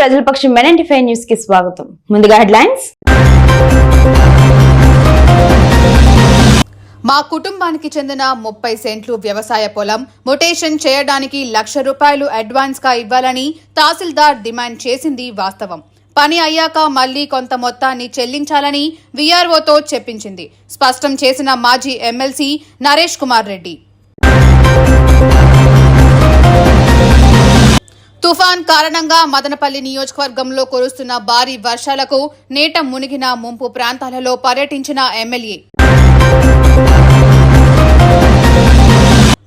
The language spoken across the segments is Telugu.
ప్రజలపక్షం ఫైవ్ న్యూస్కి స్వాగతం. ముందుగా హెడ్లైన్స్. మా కుటుంబానికి చెందిన ముప్పై సెంట్లు వ్యవసాయ పొలం మొటేషన్ చేయడానికి లక్ష రూపాయలు అడ్వాన్స్గా ఇవ్వాలని తహసీల్దార్ డిమాండ్ చేసింది వాస్తవం. పని అయ్యాక మళ్ళీ కొంత మొత్తాన్ని చెల్లించాలని వీఆర్ఓతో చెప్పించింది. స్పష్టం చేసిన మాజీ ఎమ్మెల్సీ నరేష్ కుమార్ రెడ్డి. తుఫాన్ కారణంగా మదనపల్లి నియోజకవర్గంలో కురుస్తున్న భారీ వర్షాలకు నేట మునిగిన ముంపు ప్రాంతాలలో పర్యటించిన ఎమ్మెల్యే.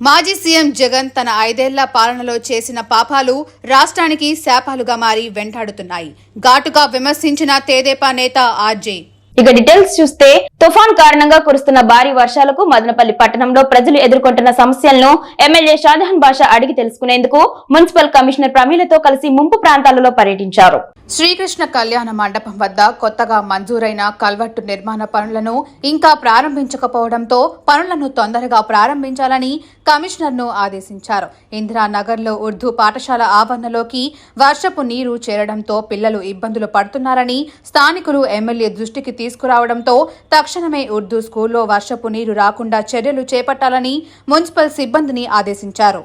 మాజీ సీఎం జగన్ తన ఐదేళ్ళ పాలనలో చేసిన పాపాలు రాష్ట్రానికి శాపాలుగా మారి వెంటాడుతున్నాయి. ఘాటుగా విమర్శించిన తేదేపా నేత ఆర్జే. ఇక డీటెయిల్స్ చూస్తే తుఫాన్ కారణంగా కురుస్తున్న భారీ వర్షాలకు మదనపల్లి పట్టణంలో ప్రజలు ఎదుర్కొంటున్న సమస్యలను ఎమ్మెల్యే షాజహాన్ బాషా అడిగి తెలుసుకునేందుకు మున్సిపల్ కమిషనర్ ప్రమీలతో కలిసి ముంపు ప్రాంతాలలో పర్యటించారు. శ్రీకృష్ణ కళ్యాణ మండపం వద్ద కొత్తగా మంజూరైన కల్వట్టు నిర్మాణ పనులను ఇంకా ప్రారంభించకపోవడంతో పనులను తొందరగా ప్రారంభించాలని కమిషనర్ను ఆదేశించారు. ఇందిరానగర్లో ఉర్దూ పాఠశాల ఆవరణలోకి వర్షపు నీరు చేరడంతో పిల్లలు ఇబ్బందులు పడుతున్నారని స్థానికులు ఎమ్మెల్యే దృష్టికి తీసుకురావడంతో తక్షణమే ఉర్దూ స్కూల్లో వర్షపు నీరు రాకుండా చర్యలు చేపట్టాలని మున్సిపల్ సిబ్బందిని ఆదేశించారు.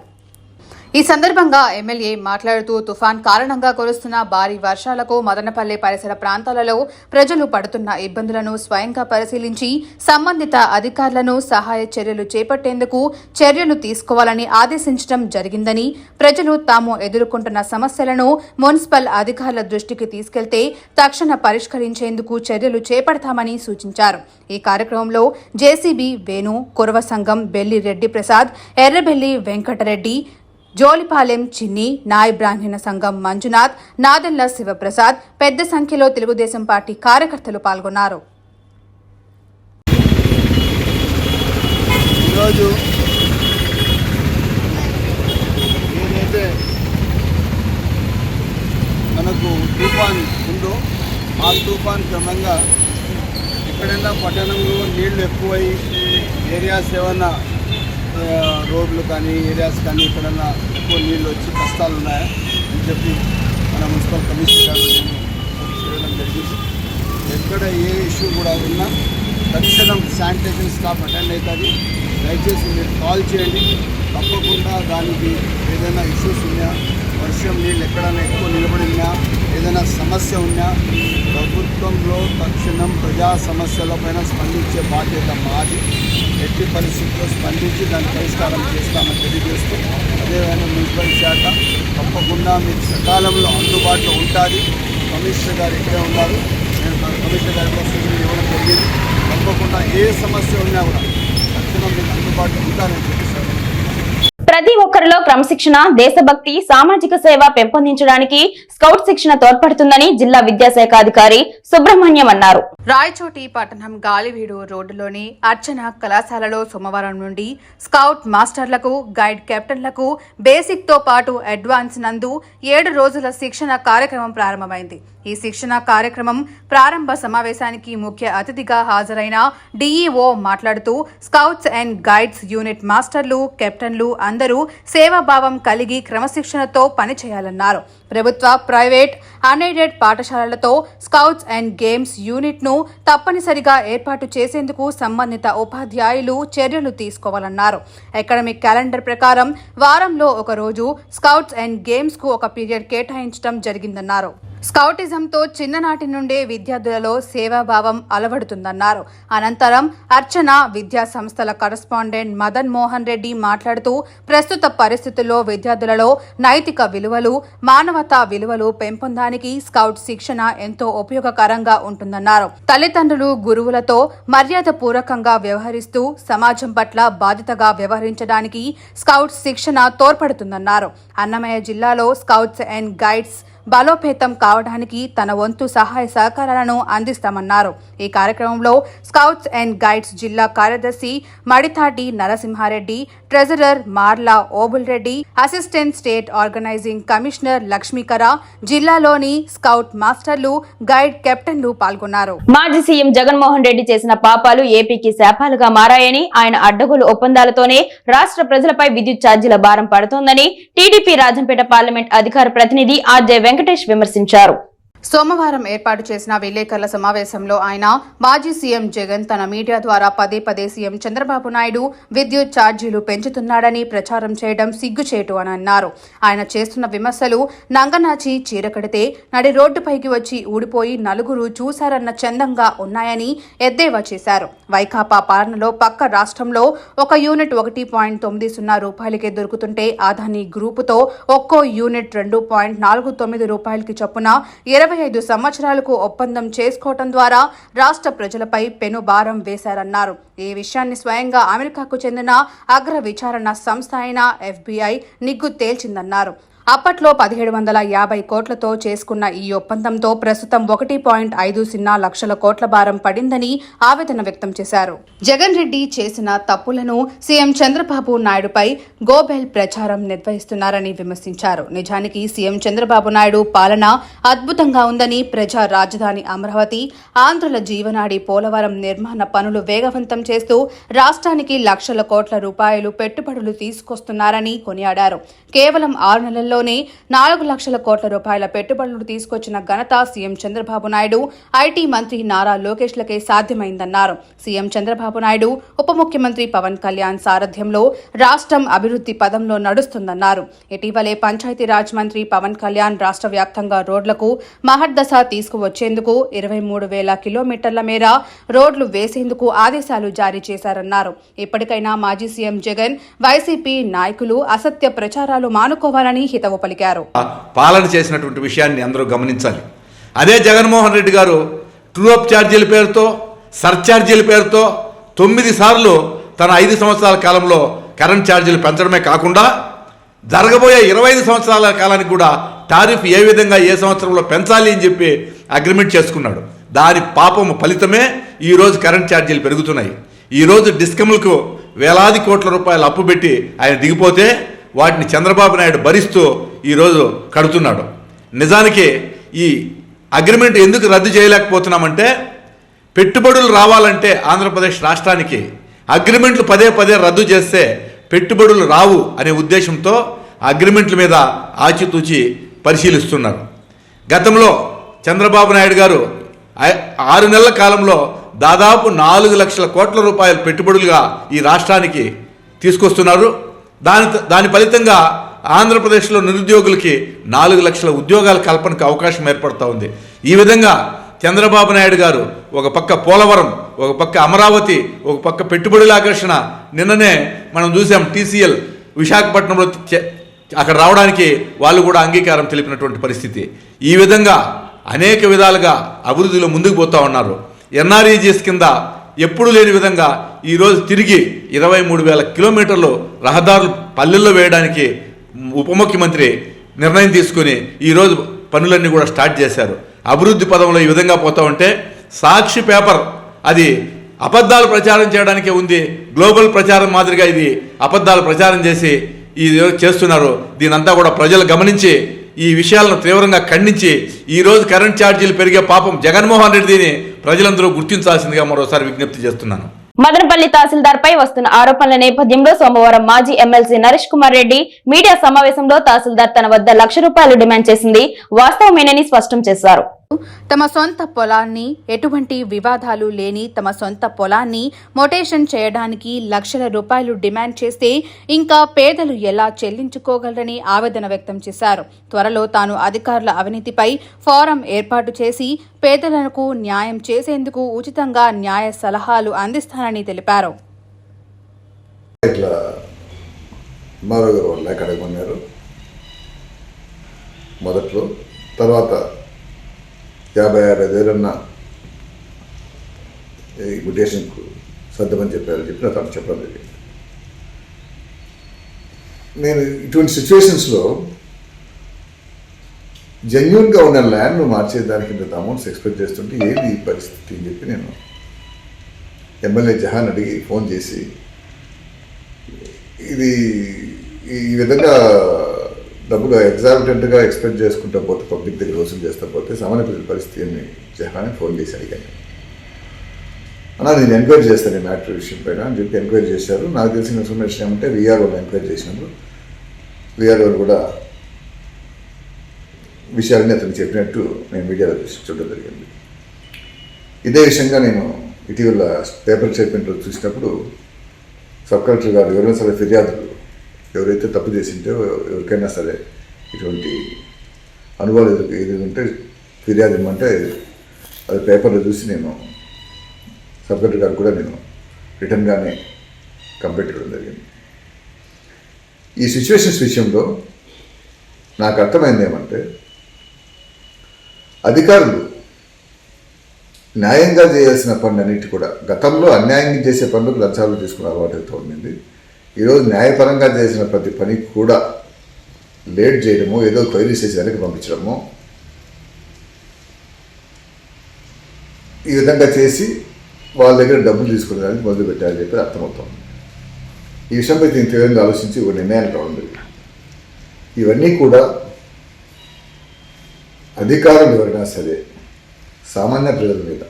ఈ సందర్భంగా ఎమ్మెల్యే మాట్లాడుతూ తుఫాన్ కారణంగా కురుస్తున్న భారీ వర్షాలకు మదనపల్లె పరిసర ప్రాంతాలలో ప్రజలు పడుతున్న ఇబ్బందులను స్వయంగా పరిశీలించి సంబంధిత అధికారులను సహాయ చర్యలు చేపట్టేందుకు చర్యలు తీసుకోవాలని ఆదేశించడం జరిగిందని ప్రజలు తాము ఎదుర్కొంటున్న సమస్యలను మున్సిపల్ అధికారుల దృష్టికి తీసుకెళ్తే తక్షణ పరిష్కరించేందుకు చర్యలు చేపడతామని సూచించారు. ఈ కార్యక్రమంలో జేసీబీ వేణు కురవ సంఘం బెల్లి రెడ్డి ప్రసాద్ ఎర్రబెల్లి వెంకటరెడ్డి జోలిపాలెం చిన్ని నాయ్ బ్రాహ్మణ సంఘం మంజునాథ్ నాదెల్ల శివప్రసాద్ పెద్ద సంఖ్యలో తెలుగుదేశం పార్టీ కార్యకర్తలు పాల్గొన్నారు. ఈరోజు ఏదైతే మనకు తుఫాన్ ఉందో ఆ తుఫాన్ క్రమంగా ఎక్కడైనా పట్టణంలో నీళ్ళు ఎక్కువై ఏరియాస్ ఏమన్నా రోడ్లు కానీ ఏరియాస్ కానీ ఎక్కడన్నా ఎక్కువ నీళ్ళు వచ్చి కష్టాలు ఉన్నాయా అని చెప్పి మన మున్సిపల్ కమిషనర్ గారు నేను చేయడం జరిగింది. ఎక్కడ ఏ ఇష్యూ కూడా ఉన్నా తక్షణం శానిటేషన్ స్టాఫ్ అటెండ్ అవుతుంది. దయచేసి మీరు కాల్ చేయండి. తప్పకుండా దానికి ఏదైనా ఇష్యూస్ ఉన్నా వర్షం నీళ్ళు ఎక్కడైనా సమస్య ఉన్నా ప్రభుత్వంలో తక్షణం ప్రజా సమస్యలపైన స్పందించే బాధ్యత మాది. ఎట్టి పరిస్థితుల్లో స్పందించి దాని పరిష్కారం చేస్తామని తెలియజేస్తూ అదేవిధంగా మున్సిపల్ శాఖ తప్పకుండా మీకు సకాలంలో అందుబాటులో ఉంటుంది. కమిషనర్ గారు ఇక్కడే ఉన్నారు. నేను కమిషనర్ గారితో సూచన ఇవ్వడం జరిగింది. తప్పకుండా ఏ సమస్య ఉన్నా కూడా తక్షణం మీకు అందుబాటులో ఉంటానని చెప్పి ప్రతి ఒక్కరిలో క్రమశిక్షణ దేశభక్తి సామాజిక సేవ పెంపొందించడానికి స్కౌట్ శిక్షణ తోడ్పడుతుందని జిల్లా విద్యాశాఖ అధికారి సుబ్రహ్మణ్యం అన్నారు. రాయచోటి పట్టణం గాలివీడు రోడ్డులోని అర్చన కళాశాలలో సోమవారం నుండి స్కౌట్ మాస్టర్లకు గైడ్ కెప్టెన్లకు బేసిక్తో పాటు అడ్వాన్స్ నందు ఏడు రోజుల శిక్షణ కార్యక్రమం ప్రారంభమైంది. ఈ శిక్షణ కార్యక్రమం ప్రారంభ సమావేశానికి ముఖ్య అతిథిగా హాజరైన డీఈఓ మాట్లాడుతూ స్కౌట్స్ అండ్ గైడ్స్ యూనిట్ మాస్టర్లు కెప్టెన్లు అందరూ సేవాభావం కలిగి క్రమశిక్షణతో పనిచేయాలన్నారు. ప్రభుత్వ ప్రైవేట్ అన్ఎయిడెడ్ పాఠశాలలతో స్కౌట్స్ అండ్ గేమ్స్ యూనిట్ను తప్పనిసరిగా ఏర్పాటు చేసేందుకు సంబంధిత ఉపాధ్యాయులు చర్యలు తీసుకోవాలన్నారు. అకాడమిక్ క్యాలెండర్ ప్రకారం వారంలో ఒక రోజు స్కౌట్స్ అండ్ గేమ్స్కు ఒక పీరియడ్ కేటాయించడం జరిగిందన్నారు. స్కౌటిజంతో చిన్ననాటి నుండే విద్యార్థులలో సేవాభావం అలవడుతుందన్నారు. అనంతరం అర్చన విద్యా సంస్థల కరస్పాండెంట్ మదన్ మోహన్ రెడ్డి మాట్లాడుతూ ప్రస్తుత పరిస్థితుల్లో విద్యార్థులలో నైతిక విలువలు మానవతా విలువలు పెంపొందానికి స్కౌట్ శిక్షణ ఎంతో ఉపయోగకరంగా ఉంటుందన్నారు. తల్లిదండ్రులు గురువులతో మర్యాద పూర్వకంగా వ్యవహరిస్తూ సమాజం పట్ల బాధ్యతగా వ్యవహరించడానికి స్కౌట్ శిక్షణ తోడ్పడుతుందన్నారు. అన్నమయ్య జిల్లాలో స్కౌట్స్ అండ్ గైడ్స్ బలోపేతం కావడానికి తన వంతు సహాయ సహకారాలను అందిస్తామన్నారు. ఈ కార్యక్రమంలో స్కౌట్స్ అండ్ గైడ్స్ జిల్లా కార్యదర్శి Maditati Narasimhareddy treasurer Marla Obul Reddy assistant state organising commissioner Lakshmikara జిల్లాలోని స్కౌట్ మాస్టర్లు గైడ్ కెప్టెన్లు పాల్గొన్నారు. మాజీ సీఎం జగన్మోహన్ రెడ్డి చేసిన పాపాలు ఏపీకి శాపాలుగా మారాయని ఆయన అడ్డగోలు ఒప్పందాలతోనే రాష్ట్ర ప్రజలపై విద్యుత్ ఛార్జీల భారం పడుతోందని టీడీపీ రాజంపేట పార్లమెంట్ అధికార ప్రతినిధి ఆర్జే వెంకట వెంకటేష్ విమర్శించారు సోమవారం ఏర్పాటు చేసిన విలేకరుల సమావేశంలో ఆయన మాజీ సీఎం జగన్ తన మీడియా ద్వారా పదే పదే సీఎం చంద్రబాబు నాయుడు విద్యుత్ ఛార్జీలు పెంచుతున్నాడని ప్రచారం చేయడం సిగ్గుచేటు అని అన్నారు. ఆయన చేస్తున్న విమర్శలు నంగనాచి చీరకడితే నడి రోడ్డుపైకి వచ్చి ఊడిపోయి నలుగురు చూశారన్న చందంగా ఉన్నాయని ఎద్దేవా చేశారు. వైకాపా పాలనలో పక్క రాష్ట్రంలో ఒక యూనిట్ ఒకటి పాయింట్ తొమ్మిది సున్నా రూపాయలకే దొరుకుతుంటే అదాని గ్రూపుతో ఒక్కో యూనిట్ రెండు పాయింట్ నాలుగు తొమ్మిది రూపాయలకి చొప్పున ఇరవై ఐదు సంవత్సరాలకు ఒప్పందం చేసుకోవటం ద్వారా రాష్ట్ర ప్రజలపై పెను భారం వేశారన్నారు. ఈ విషయాన్ని స్వయంగా అమెరికాకు చెందిన అగ్ర విచారణ సంస్థ అయిన ఎఫ్బీఐ నిగ్గు తేల్చిందన్నారు. అప్పట్లో పదిహేడు వందల యాభై కోట్లతో చేసుకున్న ఈ ఒప్పందంతో ప్రస్తుతం ఒకటి పాయింట్ ఐదు సున్నా లక్షల కోట్ల భారం పడిందని ఆవేదన వ్యక్తం చేశారు. జగన్ రెడ్డి చేసిన తప్పులను సీఎం చంద్రబాబు నాయుడుపై గోబెల్ ప్రచారం నిర్వహిస్తున్నారని విమర్శించారు. నిజానికి సీఎం చంద్రబాబు నాయుడు పాలన అద్భుతంగా ఉందని ప్రజా రాజధాని అమరావతి ఆంధ్రుల జీవనాడి పోలవరం నిర్మాణ పనులు వేగవంతం చేస్తూ రాష్ట్రానికి లక్షల కోట్ల రూపాయలు పెట్టుబడులు తీసుకొస్తున్నారని కొనియాడారు. కేవలం ఆరు నెలల్లో నెలల్లోనే నాలుగు లక్షల కోట్ల రూపాయల పెట్టుబడులు తీసుకొచ్చిన ఘనత సీఎం చంద్రబాబు నాయుడు. ఐటీ మంత్రి నారా లోకేష్లకే సాధ్యమైందన్నారు. సీఎం చంద్రబాబు నాయుడు ఉప ముఖ్యమంత్రి పవన్ కళ్యాణ్ సారథ్యంలో రాష్ట్రం అభివృద్ధి పదంలో నడుస్తుందన్నారు. ఇటీవలే పంచాయతీరాజ్ మంత్రి పవన్ కళ్యాణ్ రాష్ట్ర వ్యాప్తంగా రోడ్లకు మహర్దశ తీసుకువచ్చేందుకు ఇరవై మూడు వేల కిలోమీటర్ల మేర రోడ్లు వేసేందుకు ఆదేశాలు జారీ చేశారన్నారు. ఇప్పటికైనా మాజీ సీఎం జగన్ వైసీపీ నాయకులు అసత్య ప్రచారాలు మానుకోవాలని హితవు పలికారు. పాలన చేసినటువంటి విషయాన్ని అందరూ గమనించాలి. అదే జగన్మోహన్ రెడ్డి గారు ట్రూ అప్ ఛార్జీల పేరుతో సర్ఛార్జీల పేరుతో తొమ్మిది సార్లు తన ఐదు సంవత్సరాల కాలంలో కరెంట్ ఛార్జీలు పెంచడమే కాకుండా జరగబోయే ఇరవై ఐదు సంవత్సరాల కాలానికి కూడా టారిఫ్ ఏ విధంగా ఏ సంవత్సరంలో పెంచాలి అని చెప్పి అగ్రిమెంట్ చేసుకున్నాడు. దాని పాపము ఫలితమే ఈరోజు కరెంట్ ఛార్జీలు పెరుగుతున్నాయి. ఈరోజు డిస్కమ్లకు వేలాది కోట్ల రూపాయలు అప్పు పెట్టి ఆయన దిగిపోతే వాటిని చంద్రబాబు నాయుడు భరిస్తూ ఈరోజు కడుతున్నాడు. నిజానికి ఈ అగ్రిమెంట్ ఎందుకు రద్దు చేయలేకపోతున్నామంటే పెట్టుబడులు రావాలంటే ఆంధ్రప్రదేశ్ రాష్ట్రానికి అగ్రిమెంట్లు పదే పదే రద్దు చేస్తే పెట్టుబడులు రావు అనే ఉద్దేశంతో అగ్రిమెంట్ల మీద ఆచితూచి పరిశీలిస్తున్నారు. గతంలో చంద్రబాబు నాయుడు గారు ఆరు నెలల కాలంలో దాదాపు నాలుగు లక్షల కోట్ల రూపాయల పెట్టుబడులుగా ఈ రాష్ట్రానికి తీసుకొస్తున్నారు. దాని దాని ఫలితంగా ఆంధ్రప్రదేశ్లో నిరుద్యోగులకి నాలుగు లక్షల ఉద్యోగాల కల్పనకు అవకాశం ఏర్పడుతూ ఉంది. ఈ విధంగా చంద్రబాబు నాయుడు గారు ఒక పక్క పోలవరం ఒక పక్క అమరావతి ఒక పక్క పెట్టుబడుల ఆకర్షణ నిన్ననే మనం చూసాం టీసీఎల్ విశాఖపట్నంలో చే- అక్కడ రావడానికి వాళ్ళు కూడా అంగీకారం తెలిపినటువంటి పరిస్థితి. ఈ విధంగా అనేక విధాలుగా అభివృద్ధిలో ముందుకు పోతా ఉన్నారు. ఎన్ఆర్ఈజీఎస్ కింద ఎప్పుడూ లేని విధంగా ఈరోజు తిరిగి ఇరవై మూడు వేల కిలోమీటర్లు రహదారులు పల్లెల్లో వేయడానికి ఉప ముఖ్యమంత్రి నిర్ణయం తీసుకుని ఈరోజు పనులన్నీ కూడా స్టార్ట్ చేశారు. అభివృద్ధి పదంలో ఈ విధంగా పోతా ఉంటే సాక్షి పేపర్ అది అబద్ధాలు ప్రచారం చేయడానికే ఉంది. గ్లోబల్ ప్రచారం మాదిరిగా ఇది అబద్ధాలు ప్రచారం చేసి ఇది చేస్తున్నారు. దీనంతా కూడా ప్రజలు గమనించి ఈ విషయాలను తీవ్రంగా ఖండించి ఈరోజు కరెంట్ ఛార్జీలు పెరిగే పాపం జగన్మోహన్ రెడ్డిని ప్రజలందరూ గుర్తించాల్సిందిగా మరోసారి విజ్ఞప్తి చేస్తున్నాను. మదనపల్లి తహసీల్దార్ పై వస్తున్న ఆరోపణల నేపథ్యంలో సోమవారం మాజీ ఎమ్మెల్సీ నరేష్ కుమార్ రెడ్డి మీడియా సమావేశంలో తహసీల్దార్ తన వద్ద లక్ష రూపాయలు డిమాండ్ చేసింది. వాస్తవమేనని స్పష్టం చేశారు. తమ సొంత పొలాన్ని ఎటువంటి వివాదాలు లేని తమ సొంత పొలాన్ని మొటేషన్ చేయడానికి లక్షల రూపాయలు డిమాండ్ చేస్తే ఇంకా పేదలు ఎలా చెల్లించుకోగలరని ఆవేదన వ్యక్తం చేశారు. త్వరలో తాను అధికారుల అవినీతిపై ఫోరం ఏర్పాటు చేసి పేదలకు న్యాయం చేసేందుకు ఉచితంగా న్యాయ సలహాలు అందిస్తానని తెలిపారు. మొదట్లో తర్వాత యాభై అరవై వేలన్న ఈ గుటేషన్కు సర్దమని చెప్పారని చెప్పి నాకు అతను చెప్పడం జరిగింది. నేను ఇటువంటి సిచ్యువేషన్స్లో జెన్యున్గా ఉన్న ల్యాండ్ను మార్చేదానికి ఇంత అమౌంట్స్ ఎక్స్పెక్ట్ చేస్తుంటే ఏది ఈ పరిస్థితి అని చెప్పి నేను ఎమ్మెల్యే జహాన్ అడిగి ఫోన్ చేసి ఇది ఈ విధంగా డబ్బులు ఎగ్జాబిటెంట్గా ఎక్స్పెక్ట్ చేసుకుంటా పోతే పబ్లిక్ దగ్గర వసూలు చేస్తా పోతే సామాన్య ప్రజల పరిస్థితిని ఫోన్ చేసి అడిగాను. అన్నా నేను ఎంక్వైరీ చేస్తాను ఈ మ్యాటర్ విషయం పైన అని చెప్పి ఎంక్వైరీ చేశారు. నాకు తెలిసిన ఇన్ఫర్మేషన్ ఏమంటే విఆర్ వాళ్ళు ఎంక్వైరీ చేసినప్పుడు విఆర్ కూడా విషయాలని అతను చెప్పినట్టు నేను మీడియాలో చూడడం జరిగింది. ఇదే విషయంగా నేను ఇటీవల పేపర్ స్టేట్మెంట్లో చూసినప్పుడు సబ్ కలెక్టర్ గారు ఎవరైనా సరే ఫిర్యాదులు ఎవరైతే తప్పు చేసింటే ఎవరికైనా సరే ఇటువంటి అనుభవాలు ఎదురు ఎదురుంటే ఫిర్యాదు ఇవ్వమంటే అది పేపర్లో చూసి నేను సబ్ గారు కూడా నేను రిటర్న్గానే కంప్లైంట్ ఇవ్వడం జరిగింది. ఈ సిచ్యువేషన్స్ విషయంలో నాకు అర్థమైంది ఏమంటే అధికారులు న్యాయంగా చేయాల్సిన పనులన్నిటి కూడా గతంలో అన్యాయంగా చేసే పనులకు లంచాలు తీసుకున్న అలవాటు అయితే ఉండింది. ఈరోజు న్యాయపరంగా చేసిన ప్రతి పని కూడా లేట్ చేయడము ఏదో క్వైరీ చేసి వెనక్కి పంపించడము. ఈ విధంగా చేసి వాళ్ళ దగ్గర డబ్బులు తీసుకునేదానికి మొదలు పెట్టారని చెప్పి అర్థమవుతుంది. ఈ విషయంపై నేను తీవ్రంగా ఆలోచించి ఒక నిర్ణయానికి రావడం జరిగింది. ఇవన్నీ కూడా అధికారులు ఎవరైనా సరే సామాన్య ప్రజల మీద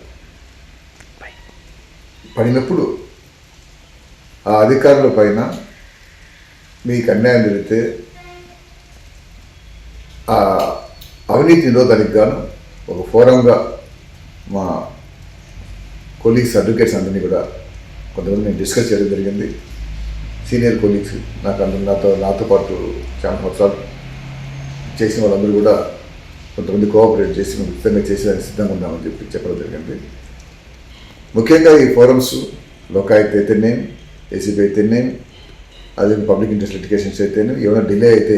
పడినప్పుడు ఆ అధికారుల పైన మీకు అన్యాయం జరిగితే ఆ అవినీతి నిరోధానికి గాను ఒక ఫోరంగా మా కొలీగ్స్ అడ్వకేట్స్ అందరినీ కూడా కొంతమంది నేను డిస్కస్ చేయడం జరిగింది. సీనియర్ కొలీగ్స్ నాకు అందరూ నాతో నాతో పాటు చాలా సంవత్సరాలు చేసిన వాళ్ళందరూ కూడా కొంతమంది కోఆపరేట్ చేసి మేము ఖచ్చితంగా చేసేదానికి సిద్ధంగా ఉన్నామని చెప్పి చెప్పడం జరిగింది. ముఖ్యంగా ఈ ఫోరమ్స్ లోకాయుక్త అయితేనే ఏసీబీ అయితేనే అదే పబ్లిక్ ఇంట్రెస్ట్ లిటికేషన్స్ అయితేనే ఏమైనా డిలే అయితే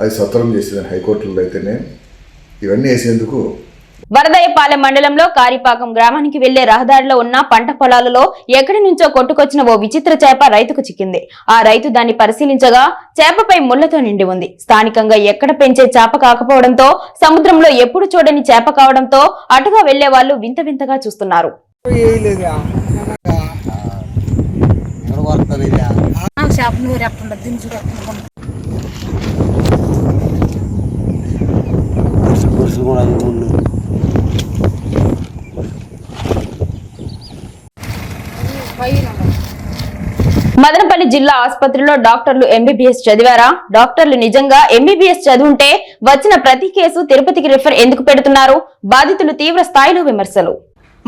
అది సత్వరం చేసేదాన్ని హైకోర్టులో అయితేనే ఇవన్నీ వేసేందుకు వరదయ్యపాలెం మండలంలో కారిపాకం గ్రామానికి వెళ్ళే రహదారిలో ఉన్న పంట పొలాలలో ఎక్కడి నుంచో కొట్టుకొచ్చిన ఓ విచిత్ర చేప రైతుకు చిక్కింది. ఆ రైతు దాన్ని పరిశీలించగా చేపపై ముళ్ళతో నిండి ఉంది. స్థానికంగా ఎక్కడ పెంచే చేప కాకపోవడంతో సముద్రంలో ఎప్పుడు చూడని చేప కావడంతో అటుగా వెళ్ళే వాళ్ళు వింత వింతగా చూస్తున్నారు. చేప నూరు ఎట్టుండదు మదనపల్లి జిల్లా ఆసుపత్రిలో డాక్టర్లు ఎంబీబీఎస్ చదివారా? డాక్టర్లు నిజంగా ఎంబీబీఎస్ చదువుంటే వచ్చిన ప్రతి కేసు తిరుపతికి రిఫర్ ఎందుకు పెడుతున్నారు? బాధితులు తీవ్ర స్థాయిలో విమర్శలు.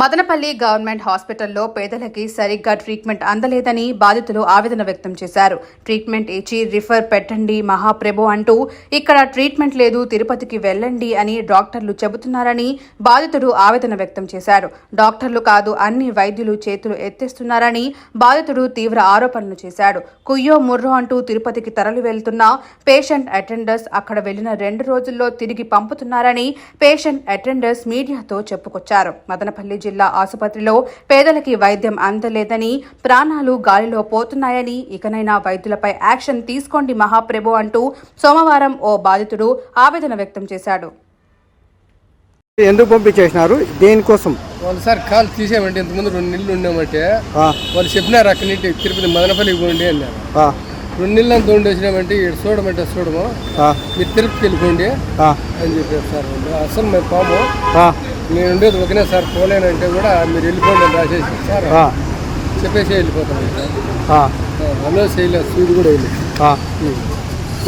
మదనపల్లి గవర్నమెంట్ హాస్పిటల్లో పేదలకి సరిగ్గా ట్రీట్మెంట్ అందలేదని బాధితులు ఆవేదన వ్యక్తం చేశారు. ట్రీట్మెంట్ ఇచ్చి రిఫర్ పెట్టండి మహాప్రభు అంటూ ఇక్కడ ట్రీట్మెంట్ లేదు తిరుపతికి వెళ్ళండి అని డాక్టర్లు చెబుతున్నారని బాధితుడు ఆవేదన వ్యక్తం చేశారు. డాక్టర్లు కాదు అన్ని వైద్యులు చేతులు ఎత్తేస్తున్నారని బాధితుడు తీవ్ర ఆరోపణలు చేశాడు. కుయ్యో ముర్రో అంటూ తిరుపతికి తరలి వెళ్తున్న పేషెంట్ అటెండర్స్ అక్కడ వెళ్ళిన రెండు రోజుల్లో తిరిగి పంపుతున్నారని పేషెంట్ అటెండర్స్ మీడియాతో చెప్పుకొచ్చారు. మదనపల్లి జిల్లా ఆసుపత్రిలో పేదలకి వైద్యం అందలేదని ప్రాణాలు గాలిలో పోతున్నాయని ఇకనైనా వైద్యులపై యాక్షన్ తీసుకోండి మహాప్రభు అంటూ సోమవారం ఓ బాధితుడు ఆవేదన వ్యక్తం చేశాడు. ఎందుకు పంపించేసినారు? దేనికోసం? వాళ్ళు సార్ కాలు తీసేయమంటే ఇంతకుముందు రెండు నెలలు ఉన్నామంటే వాళ్ళు చెప్పినారు అక్కడి నుంచి తిరుపతి మదనపల్లికి పోండి అన్నారు. ఆ, రెండు నెలలు అంత ఉండేసినామంటే ఇక్కడ చూడమంటే చూడము. ఆ, మీరు తిరుపతికి వెళ్ళిపోండి ఆ, అని చెప్పారు సార్ అసలు మేము పాము ఆ, నేను ఉండేది ఒకనే సార్ పోలేనంటే కూడా మీరు వెళ్ళిపోండి అని రాసేసి సార్ చెప్పేసి వెళ్ళిపోతాం సార్. అలో చేయలేదు సూది కూడా వెళ్ళి.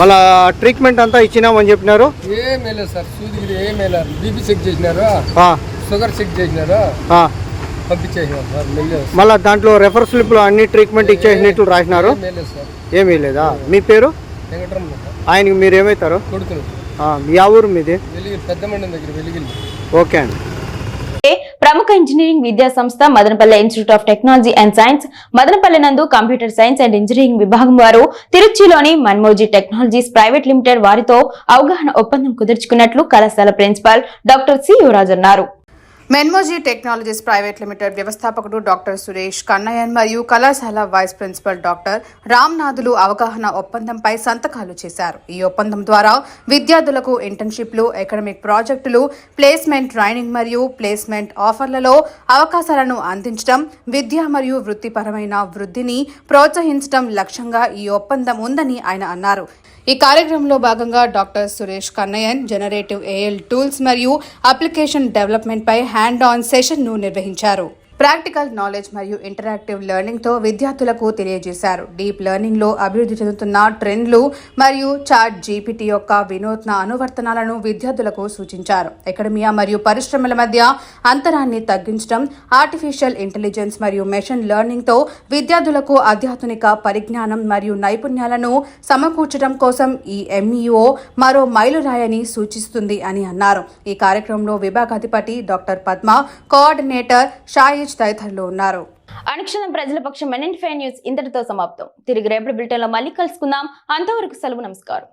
మళ్ళా ట్రీట్మెంట్ అంతా ఇచ్చినామని చెప్పినారు? ఏం వేయలేదు సార్ సూది ఏం వేయలేదు బీపీ చెక్ చేసినారు? షుగర్ చెక్ చేసినారు. పంపించేసినారు సార్ మళ్ళా దాంట్లో రెఫర్ స్లిప్లో అన్ని ట్రీట్మెంట్ ఇచ్చేసినట్లు రాసినారు? ఏమీ లేదా మీ పేరు? ఆయనకి మీరు ఏమవుతారు? కొడుకును ఆ, యా ఊరు మీది? వెలిగి పెద్ద దగ్గర వెలిగిల్లి ఓకే అండి. ప్రముఖ ఇంజనీరింగ్ విద్యా సంస్థ Madanapalle institute of technology and science Madanapalle నందు కంప్యూటర్ సైన్స్ అండ్ ఇంజనీరింగ్ విభాగం వారు తిరుచిలోని మన్మోజీ టెక్నాలజీస్ ప్రైవేట్ లిమిటెడ్ వారితో అవగాహన ఒప్పందం కుదుర్చుకున్నట్లు కళాశాల ప్రిన్సిపాల్ డాక్టర్ సి యువరాజ్ అన్నారు. మెన్మోజీ టెక్నాలజీస్ ప్రైవేట్ లిమిటెడ్ వ్యవస్థాపకుడు డాక్టర్ సురేష్ కన్నయన్ మరియు కళాశాల వైస్ ప్రిన్సిపల్ డాక్టర్ రామ్నాథులు అవగాహన ఒప్పందంపై సంతకాలు చేశారు. ఈ ఒప్పందం ద్వారా విద్యార్థులకు ఇంటర్న్షిప్లు అకాడమిక్ ప్రాజెక్టులు ప్లేస్మెంట్ ట్రైనింగ్ మరియు ప్లేస్మెంట్ ఆఫర్లలో అవకాశాలను అందించడం విద్య మరియు వృత్తిపరమైన వృద్ధిని ప్రోత్సహించడం లక్ష్యంగా ఈ ఒప్పందం ఉందని ఆయన అన్నారు. ఈ కార్యక్రమంలో భాగంగా doctor Suresh Kannayan generative AI tools మరియు అప్లికేషన్ డెవలప్మెంట్ పై హ్యాండ్ ఆన్ సెషన్ను నిర్వహించారు. ప్రాక్టికల్ నాలెడ్జ్ మరియు ఇంటరాక్టివ్ లెర్నింగ్తో విద్యార్థులకు తెలియజేశారు. డీప్ లెర్నింగ్లో అభివృద్ధి చెందుతున్న ట్రెండ్లు మరియు చాట్ జీపీటీ యొక్క వినూత్న అనువర్తనాలను విద్యార్థులకు సూచించారు. అకాడమియా మరియు పరిశ్రమల మధ్య అంతరాన్ని తగ్గించడం ఆర్టిఫిషియల్ ఇంటెలిజెన్స్ మరియు మెషిన్ లెర్నింగ్తో విద్యార్థులకు అత్యాధునిక పరిజ్ఞానం మరియు నైపుణ్యాలను సమకూర్చడం కోసం ఈ ఎంఈఓ మరో మైలురాయని సూచిస్తుంది అని అన్నారు. ఈ కార్యక్రమంలో విభాగాధిపతి డాక్టర్ పద్మ కోఆర్డినేటర్ షాయిజ్ తదితరులు ఉన్నారు. అనుక్షణం ప్రజల పక్షం ఎన్ఎన్ న్యూస్ ఇంతటితో సమాప్తం. తిరిగి రేపటి బులెటిన్లో మళ్ళీ కలుసుకుందాం. అంతవరకు సెలవు నమస్కారం.